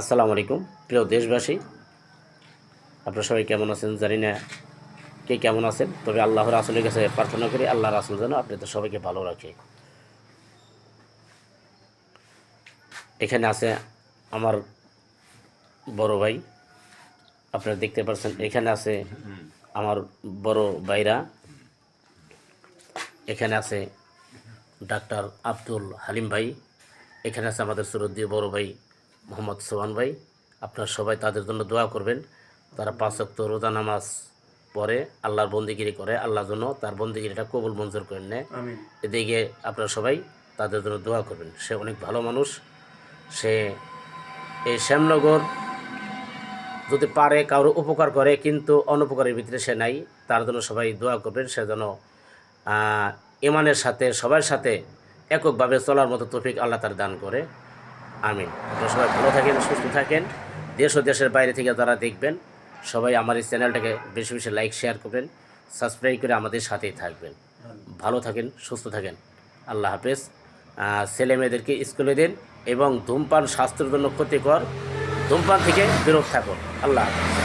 আসসালামু আলাইকুম। প্রিয় দেশবাসী, আপনারা সবাই কেমন আছেন জানি না কে কেমন আছেন, তবে আল্লাহ রাসুলের কাছে প্রার্থনা করি আল্লাহ রাসুল যেন আপনাদের সবাইকে ভালো রাখে। এখানে আছে আমার বড় ভাই, আপনারা দেখতে পাচ্ছেন, এখানে আছে আমার বড় ভাইরা, এখানে আছে ডাক্তার আব্দুল হালিম ভাই, এখানে আছে আমাদের সুরদ্দি বড় ভাই মোহাম্মদ সোহান ভাই আপনারা সবাই তাদের জন্য দোয়া করবেন। তারা পাঁচ ওয়াক্ত রোজা নামাজ পরে আল্লাহর বন্দিগিরি করে আল্লাহর জন্য তার বন্দিগিরিটা কবুল মঞ্জুর করে নেয়। এদিকে আপনারা সবাই তাদের জন্য দোয়া করবেন। সে অনেক ভালো মানুষ সে এই শ্যামনগর যদি পারে কারও উপকার করে কিন্তু অনুপকারের ভিতরে সে নাই তার জন্য সবাই দোয়া করবেন। সে যেন ইমানের সাথে সবার সাথে এককভাবে চলার মতো তৌফিক আল্লাহ তার দান করে। আমিন। আপনারা সবাই ভালো থাকেন, সুস্থ থাকেন। দেশ ও দেশের বাইরে থেকে তারা দেখবেন। সবাই আমার এই চ্যানেলটাকে বেশি বেশি লাইক, শেয়ার করবেন, সাবস্ক্রাইব করে আমাদের সাথেই থাকবেন। ভালো থাকেন, সুস্থ থাকেন। আল্লাহ হাফেজ। ছেলে মেয়েদেরকে স্কুলে দিন এবং ধূমপান স্বাস্থ্যের জন্য ক্ষতিকর। ধূমপান থেকে বিরত থাকুন। আল্লাহ হাফেজ।